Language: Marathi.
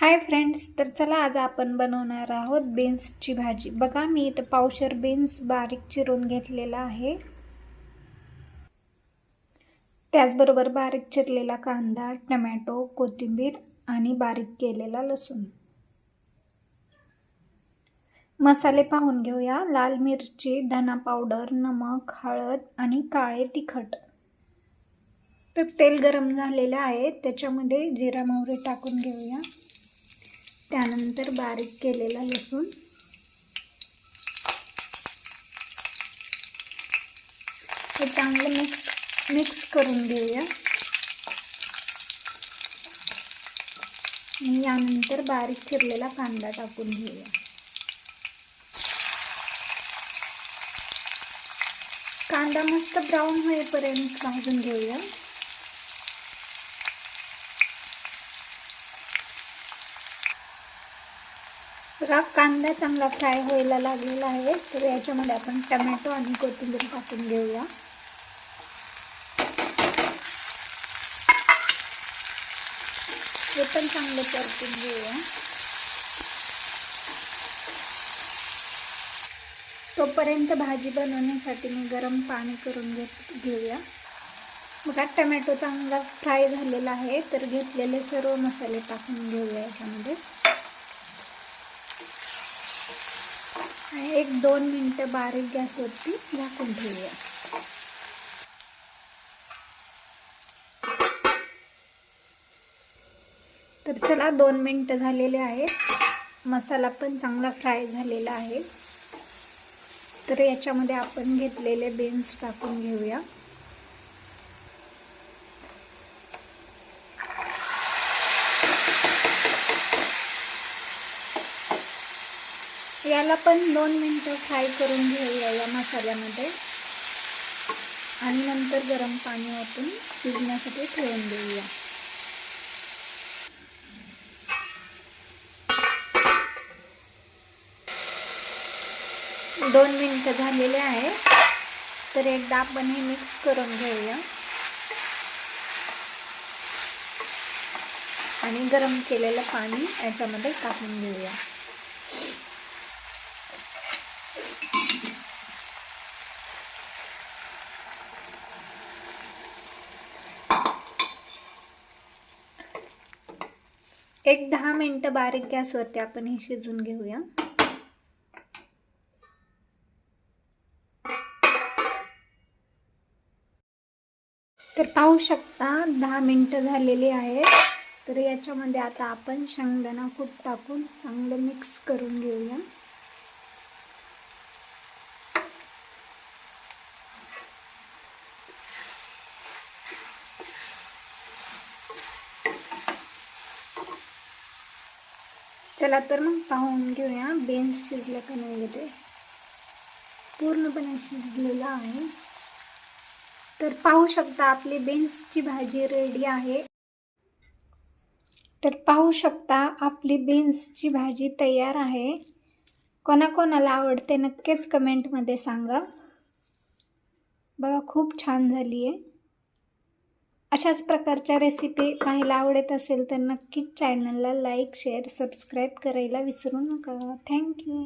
हाय फ्रेंड्स तर चला आज आपण बनवणार आहोत बीन्सची भाजी. बघा मी इथं पावशर बीन्स बारीक चिरून घेतलेला आहे. त्याचबरोबर बारीक चिरलेला कांदा टमॅटो कोथिंबीर आणि बारीक केलेला लसूण. मसाले पाहून घेऊया. लाल मिरची धना पावडर नमक हळद आणि काळे तिखट. तर तेल गरम झालेलं आहे त्याच्यामध्ये जिरा मोहरी टाकून घेऊया. त्यानंतर बारीक केलेला लसूण. हे चांगलं मिक्स मिक्स करून घेऊया. आणि यानंतर बारीक चिरलेला कांदा टाकून घेऊया. कांदा मस्त ब्राऊन होईपर्यंत भाजून घेऊया. बघा कांदा चांगला फ्राय व्हायला लागलेला आहे. तर याच्यामध्ये आपण टमॅटो आणि कोथिंबीर टाकून घेऊया. हे पण चांगलं परतून घेऊया. तोपर्यंत भाजी बनवण्यासाठी मी गरम पाणी करून घेत घेऊया. बघा टमॅटो चांगला फ्राय झालेला आहे. तर घेतलेले सर्व मसाले टाकून घेऊया याच्यामध्ये. एक दोन मिनटं बारीक गॅसवरती झाकून ठेवूया. तर चला दोन मिनटं झालेले आहेत. मसाला पण चांगला फ्राय झालेला आहे. तर याच्यामध्ये आपण घेतलेले बीन्स टाकून घेऊया. याला पण दोन मिनटं फ्राय करून घेऊया या मसाल्यामध्ये. आणि नंतर गरम पाणी ओतून शिजण्यासाठी ठेवून देऊया. दोन मिनटं झालेले आहे. तर एकदा आपण हे मिक्स करून घेऊया. आणि गरम केलेलं पाणी याच्यामध्ये टाकून घेऊया एक दहा मिनटं बारीक गॅसवरती आपण हे शिजून घेऊया. तर पाहू शकता दहा मिनटं झालेली आहेत. तर याच्यामध्ये आता आपण शेंगदाणा खूप टाकून चांगलं मिक्स करून घेऊया. चला तर मग पाहून घेऊया. बेन्स शिजला का नाही ते पूर्णपणे शिजलेला आहे. तर पाहू शकता आपली बेन्सची भाजी रेडी आहे. तर पाहू शकता आपली बीन्सची भाजी तयार आहे. कोणाकोणाला आवडते नक्कीच कमेंटमध्ये सांगा. बघा खूप छान झाली आहे अशाच प्रकारच्या रेसिपी पाहायला आवडत असेल तर नक्कीच चॅनलला लाईक शेअर सबस्क्राईब करायला विसरू नका. थँक्यू